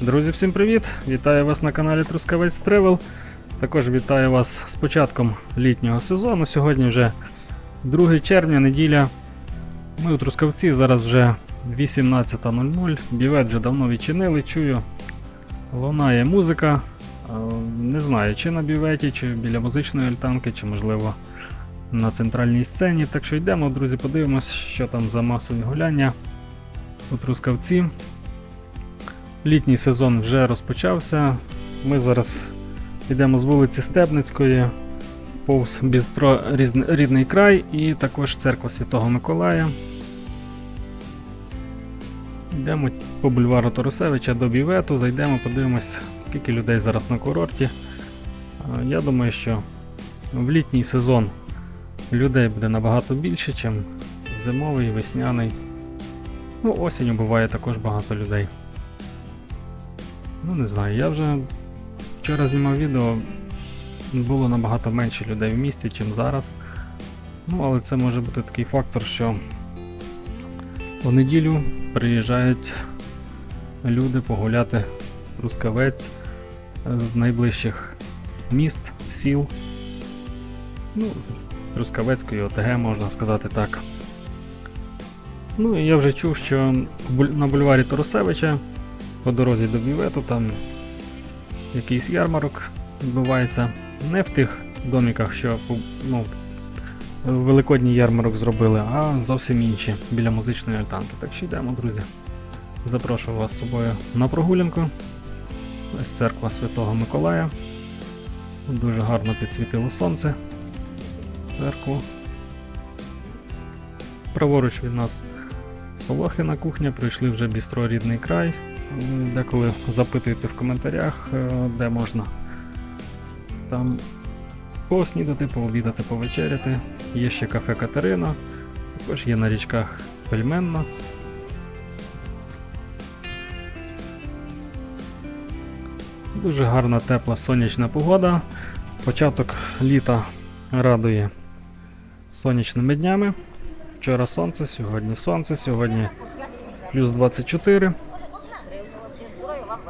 Друзі, всім привіт! Вітаю вас на каналі Трускавець Тревел. Також вітаю вас з початком літнього сезону. Сьогодні вже 2 червня, неділя. Ми у Трускавці, зараз вже 18.00. Бівет вже давно відчинили, чую. Лунає музика. Не знаю, чи на біветі, чи біля музичної альтанки, чи можливо на центральній сцені. Так що йдемо, друзі, подивимось, що там за масові гуляння у Трускавці. Літній сезон вже розпочався. Ми зараз йдемо з вулиці Стебницької, повз Бістро Рідний край і також церква Святого Миколая. Йдемо по бульвару Торосевича до Бівету, зайдемо, подивимось, скільки людей зараз на курорті. Я думаю, що в літній сезон людей буде набагато більше, ніж зимовий, весняний. Ну, осінню буває також багато людей. Ну, не знаю, я вже вчора знімав відео, було набагато менше людей в місті, ніж зараз. Ну, але це може бути такий фактор, що у неділю приїжджають люди погуляти Рускавець з найближчих міст, сіл. Ну, з Трускавецької ОТГ, можна сказати так. Ну і я вже чув, що на бульварі Торосевича по дорозі до Бівету там якийсь ярмарок відбувається. Не в тих доміках, що ну, великодній ярмарок зробили, а зовсім інші біля музичної альтанки. Так що йдемо, друзі. Запрошую вас з собою на прогулянку. Ось церква Святого Миколая. Дуже гарно підсвітило сонце. Церкву. Праворуч від нас Солохина кухня, прийшли вже бістро рідний край. Деколи запитуєте в коментарях, е, де можна там поснідати, пообідати, повечеряти. Є ще кафе Катерина, також є на річках Пельменна. Дуже гарна тепла сонячна погода. Початок літа радує сонячними днями. Вчора сонце, сьогодні сонце, сьогодні плюс 24.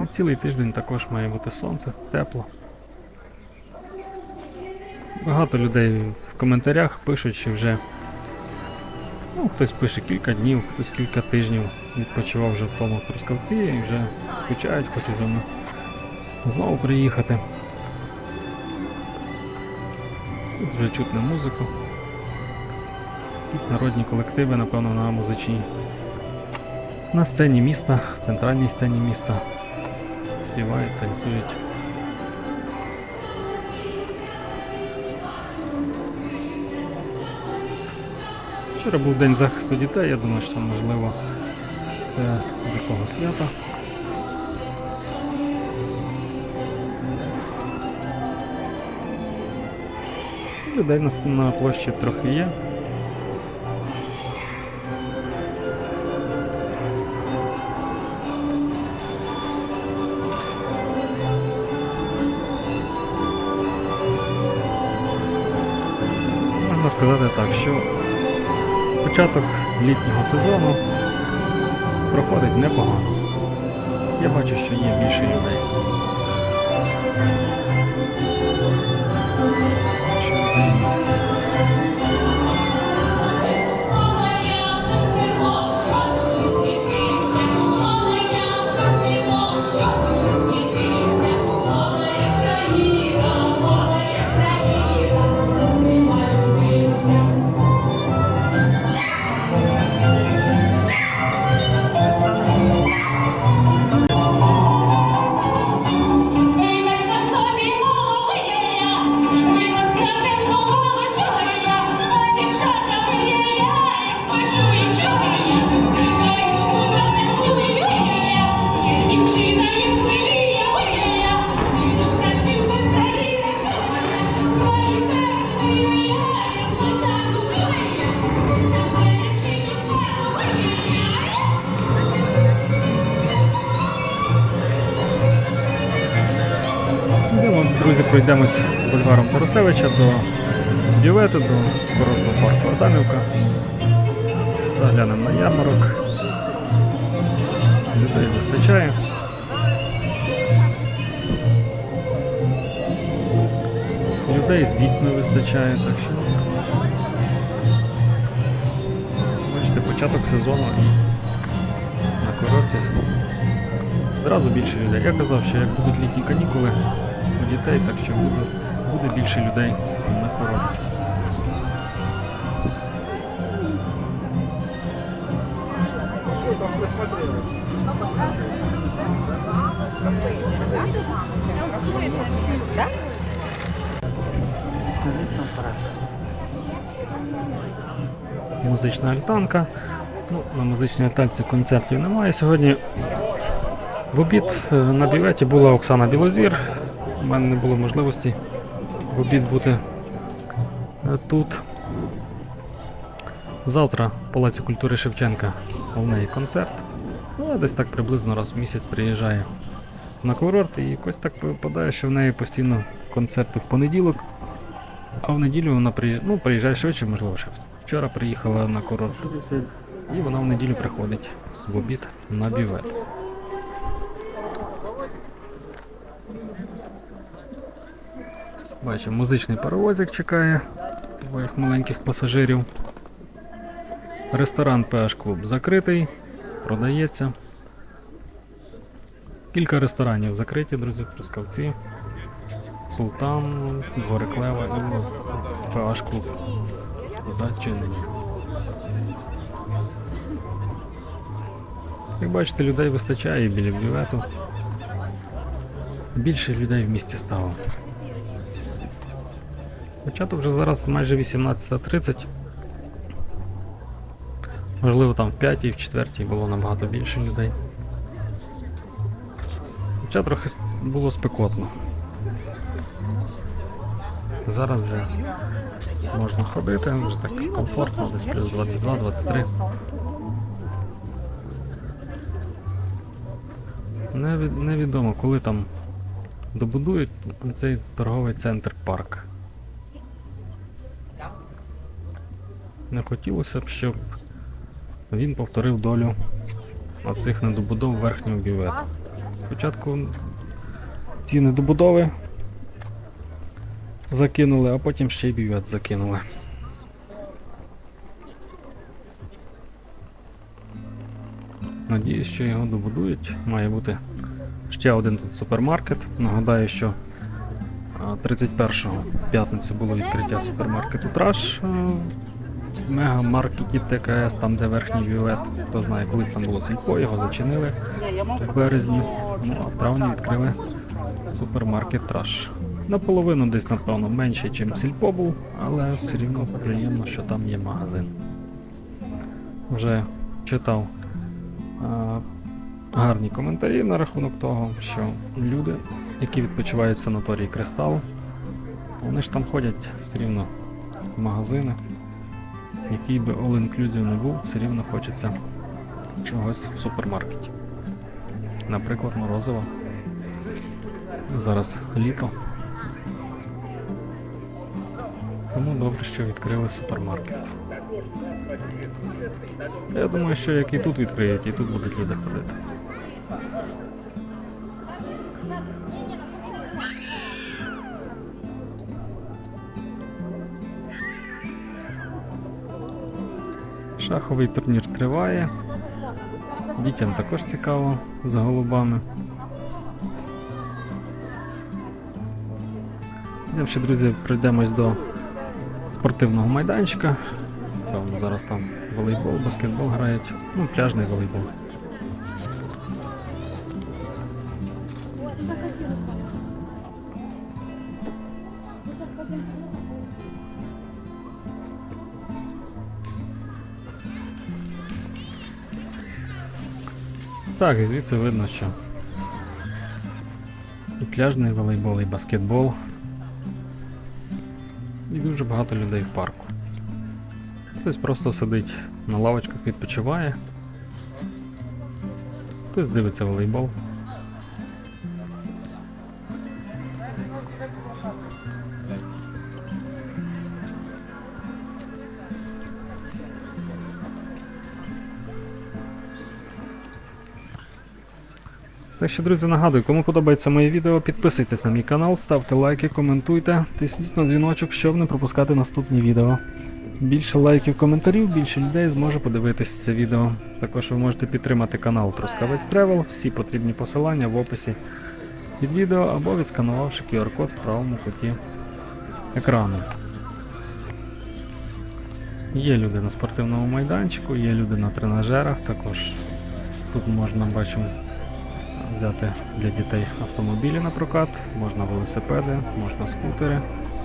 І цілий тиждень також має бути сонце, тепло. Багато людей в коментарях пишуть, що вже ну, хтось пише кілька днів, хтось кілька тижнів відпочивав вже в тому Трускавці і вже скучають, хочуть ну, знову приїхати. Тут вже чутно музику. Якісь народні колективи, напевно, на музичній. На сцені міста, центральній сцені міста. Співають, танцюють. Вчора був день захисту дітей, я думаю, що можливо це до того свята. Людей на, площі трохи є. Так, що початок літнього сезону проходить непогано. Я бачу, що є більше людей. Більше людей місті. Йдемось бульваром Тарасевича до бювету, до курортного парку Адамівка. Заглянемо на ярмарок. Людей вистачає. Людей з дітьми вистачає, так що. Бачите, початок сезону і на курорті зразу більше людей. Я казав, що як будуть літні канікули у дітей, так що буде, буде більше людей на курорті. Музична альтанка. Ну, на музичній альтанці концертів немає сьогодні. В обід е, на біветі була Оксана Білозір. У мене не було можливості в обід бути тут. Завтра в Палаці культури Шевченка неї концерт. Ну, десь так приблизно раз в місяць приїжджає на курорт і якось так випадає, що в неї постійно концерти в понеділок. А в неділю вона приїжджає, ну, приїжджає швидше, можливо, ще вчора приїхала на курорт. І вона в неділю приходить в обід на бівет. Бачимо, музичний паровозик чекає своїх маленьких пасажирів. Ресторан PH Club закритий, продається. Кілька ресторанів закриті, друзі, Трускавці. Султан, Двориклева і PH Club зачинені. Як бачите, людей вистачає біля бювету. Більше людей в місті стало. Початок вже зараз майже 18.30. Можливо, там в 5 в 4 було набагато більше людей. Хоча трохи було спекотно. Зараз вже можна ходити, вже так комфортно, десь плюс 22-23. Невідомо, коли там добудують цей торговий центр парк. Не хотілося б, щоб він повторив долю оцих недобудов верхнього бювету. Спочатку ці недобудови закинули, а потім ще й бювет закинули. Надіюсь, що його добудують. Має бути ще один тут супермаркет. Нагадаю, що 31-го п'ятницю було відкриття супермаркету Траш. Мегамаркеті ТКС, там де верхній бювет. Хто знає, колись там було сільпо, його зачинили в березні. Ну а в травні відкрили супермаркет Траш. Наполовину десь, напевно, менше, ніж сільпо був, але все рівно приємно, що там є магазин. Вже читав а, гарні коментарі на рахунок того, що люди, які відпочивають в санаторії Кристал, вони ж там ходять все рівно в магазини. Який би all inclusive не був, все рівно хочеться чогось в супермаркеті. Наприклад, морозива. Зараз літо. Тому добре, що відкрили супермаркет. Я думаю, що як і тут відкриють, і тут будуть люди ходити. Шаховий турнір триває. Дітям також цікаво за голубами. Йдемо ще, друзі, пройдемось до спортивного майданчика. Там зараз там волейбол, баскетбол грають. Ну, пляжний волейбол. Так, і звідси видно, що і пляжний волейбол, і баскетбол. І дуже багато людей в парку. Хтось просто сидить на лавочках, відпочиває. Хтось дивиться волейбол. Що, друзі, нагадую, кому подобається моє відео, підписуйтесь на мій канал, ставте лайки, коментуйте, тисніть на дзвіночок, щоб не пропускати наступні відео. Більше лайків, коментарів, більше людей зможе подивитись це відео. Також ви можете підтримати канал Трускавець Тревел, всі потрібні посилання в описі під відео або відсканувавши QR-код в правому куті екрану. Є люди на спортивному майданчику, є люди на тренажерах, також тут можна бачимо взяти для дітей автомобілі на прокат, можна велосипеди, можна скутери.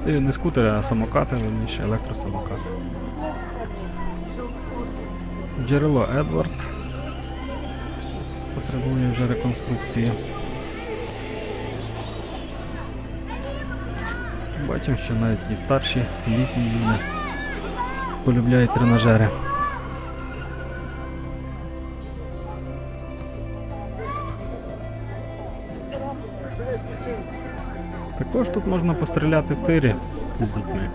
Е, Не скутери, а самокати, верніше, електросамокати. Джерело Едвард потребує вже реконструкції. Бачимо, що навіть і старші літні люди полюбляють тренажери. Також тут можна постріляти в тирі з дітьми.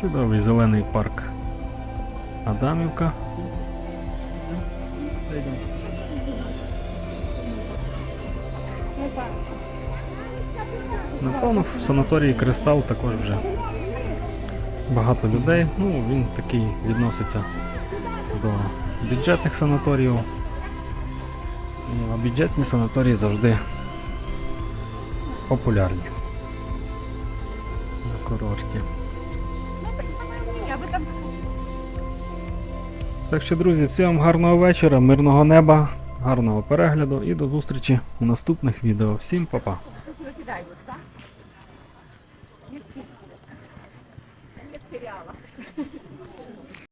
Чудовий зелений парк Адамівка. Напевно, в санаторії Кристал також вже багато людей. Ну, він такий відноситься до бюджетних санаторіїв. Ну, А бюджетні санаторії завжди популярні на курорті. Так що, друзі, всім гарного вечора, мирного неба, гарного перегляду і до зустрічі у наступних відео. Всім па-па! Не теряла.